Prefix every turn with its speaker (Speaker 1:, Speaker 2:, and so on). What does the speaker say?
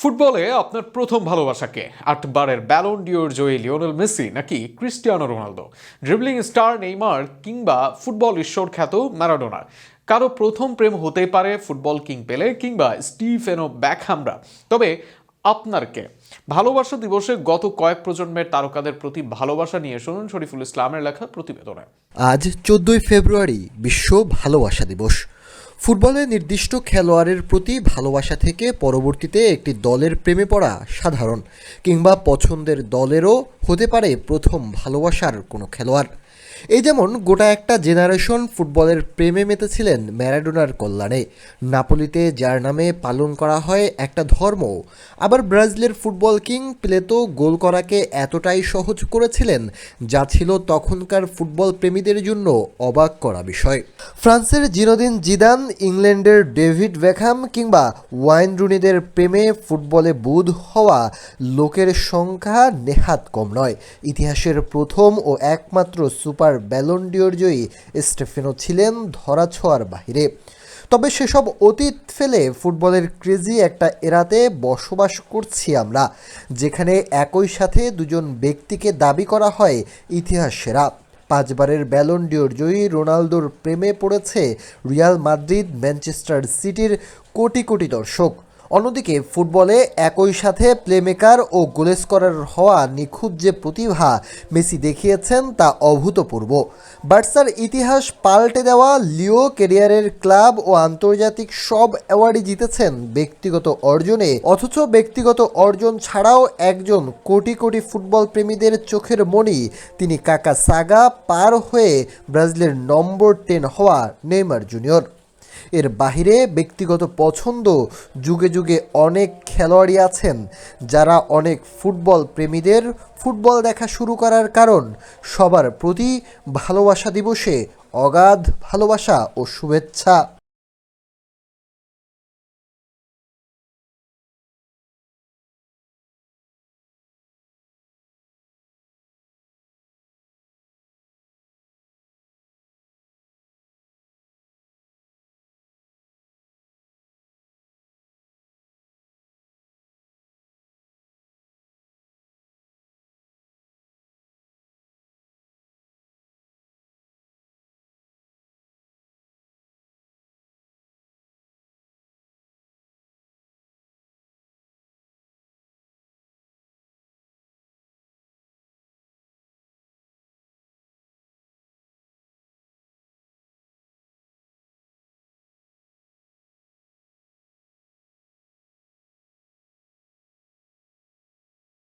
Speaker 1: ফুটবলে আপনার প্রথম ভালোবাসাকে। আটবারের ব্যালন ডিওর জয়ী লিওনেল মেসি নাকি Cristiano Ronaldo? Dribbling star Neymar কিংবা ফুটবল ঈশ্বর খ্যাত ম্যারাডোনা কারও প্রথম প্রেম হতে পারে ফুটবল কিং পেলে কিংবা স্টিফেনো ব্যাকহামরা। তবে আপনার কে ভালোবাসা দিবসে গত কয়েক প্রজন্মের তারকাদের প্রতি ভালোবাসা নিয়ে শুনুন শরীফুল ইসলামের লেখা প্রতিবেদনে।
Speaker 2: আজ চোদ্দই ফেব্রুয়ারি বিশ্ব ভালোবাসা দিবস। ফুটবলে নির্দিষ্ট খেলোয়াড়ের প্রতি ভালোবাসা থেকে পরবর্তীতে একটি দলের প্রেমে পড়া সাধারণ কিংবা পছন্দের দলেরও হতে পারে প্রথম ভালোবাসার কোনো খেলোয়াড়। এই যেমন গোটা একটা জেনারেশন ফুটবলের প্রেমে মেতেছিলেন ম্যারাডোনার কল্যাণে। নাপোলিতে যার নামে পালন করা হয় একটা ধর্ম, আবার ব্রাজিলের ফুটবল কিং প্লেতো গোল করাকে এতটাই সহজ করেছিলেন যা ছিল তখনকার ফুটবল প্রেমীদের জন্য অবাক করা বিষয়। ফ্রান্সের জিনোদিন জিদান, ইংল্যান্ডের ডেভিড বেকহাম কিংবা ওয়াইন রুনিদের প্রেমে ফুটবলে বুধ হওয়া লোকের সংখ্যা নেহাত কম নয়। ইতিহাসের প্রথম ও একমাত্র সুপার ব্যালন্ডিওর জয়ী স্টেফেনো ছিলেন ধরাছোঁয়ার বাহিরে। তবে সেসব অতীত ফেলে ফুটবলের ক্রেজি একটা এরাতে বসবাস করছি আমরা, যেখানে একই সাথে দুজন ব্যক্তিকে দাবি করা হয় ইতিহাস সেরা। পাঁচবারের ব্যালন ডিওর জয়ী রোনালদোর প্রেমে পড়েছে রিয়াল মাদ্রিদ, ম্যানচেস্টার সিটির কোটি কোটি দর্শক। অন্যদিকে ফুটবলে একই সাথে প্লেমেকার ও গোলেস্করার হওয়া নিখুঁত যে প্রতিভা মেসি দেখিয়েছেন তা অভূতপূর্ব। বার্সার ইতিহাস পাল্টে দেওয়া লিও কেরিয়ারের ক্লাব ও আন্তর্জাতিক সব অ্যাওয়ার্ডই জিতেছেন ব্যক্তিগত অর্জনে, অথচ ব্যক্তিগত অর্জন ছাড়াও একজন কোটি কোটি ফুটবল প্রেমীদের চোখের মণি তিনি কাকা সাগা পার হয়ে ব্রাজিলের নম্বর টেন হওয়া নেইমার জুনিয়র। এর বাহিরে ব্যক্তিগত পছন্দ যুগে যুগে অনেক খেলোয়াড়ই আছেন, যারা অনেক ফুটবল প্রেমীদের ফুটবল দেখা শুরু করার কারণ। সবার প্রতি ভালোবাসা দিবসে অগাধ ভালোবাসা ও শুভেচ্ছা।